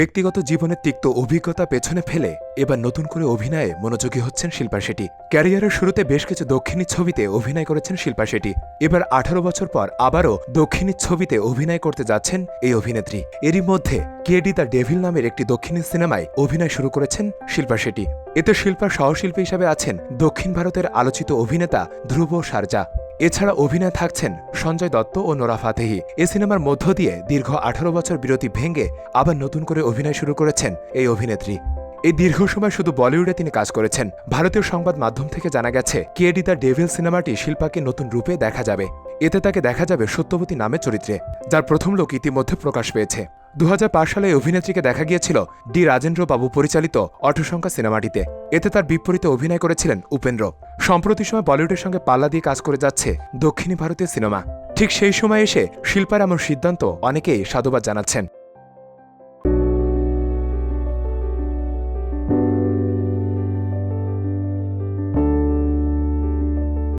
ব্যক্তিগত জীবনে তিক্ত অভিজ্ঞতা পেছনে ফেলে এবার নতুন করে অভিনয়ে মনোযোগী হচ্ছেন শিল্পা শেঠি। ক্যারিয়ারের শুরুতে বেশ কিছু দক্ষিণী ছবিতে অভিনয় করেছেন শিল্পা শেঠি। এবার আঠারো বছর পর আবারও দক্ষিণী ছবিতে অভিনয় করতে যাচ্ছেন এই অভিনেত্রী। এরই মধ্যে কেডি দ্য ডেভিল নামের একটি দক্ষিণী সিনেমায় অভিনয় শুরু করেছেন শিল্পা শেঠি। এতে শিল্পার সহশিল্পী হিসাবে আছেন দক্ষিণ ভারতের আলোচিত অভিনেতা ধ্রুব সারজা। এছাড়া অভিনয় থাকছেন সঞ্জয় দত্ত ও নোরা ফাতেহি। এ সিনেমার মধ্য দিয়ে দীর্ঘ আঠারো বছর বিরতি ভেঙে আবার নতুন করে অভিনয় শুরু করেছেন এই অভিনেত্রী। এই দীর্ঘ সময় শুধু বলিউডে তিনি কাজ করেছেন। ভারতীয় সংবাদ মাধ্যম থেকে জানা গেছে, কেডি দ্য ডেভিল সিনেমাটি শিল্পাকে নতুন রূপে দেখা যাবে। এতে তাকে দেখা যাবে সত্যবতী নামে চরিত্রে, যার প্রথম লোক ইতিমধ্যে প্রকাশ পেয়েছে। দু হাজার পাঁচ সালে অভিনেত্রীকে দেখা গিয়েছিল ডি রাজেন্দ্র বাবু পরিচালিত অটোসংখ্যা সিনেমাটিতে। এতে তার বিপরীতে অভিনয় করেছিলেন উপেন্দ্র। সম্প্রতি সময় বলিউডের সঙ্গে পাল্লা দিয়ে কাজ করে যাচ্ছে দক্ষিণী ভারতীয় সিনেমা। ঠিক সেই সময় এসে শিল্পার এমন সিদ্ধান্ত অনেকেই সাধুবাদ জানাচ্ছেন।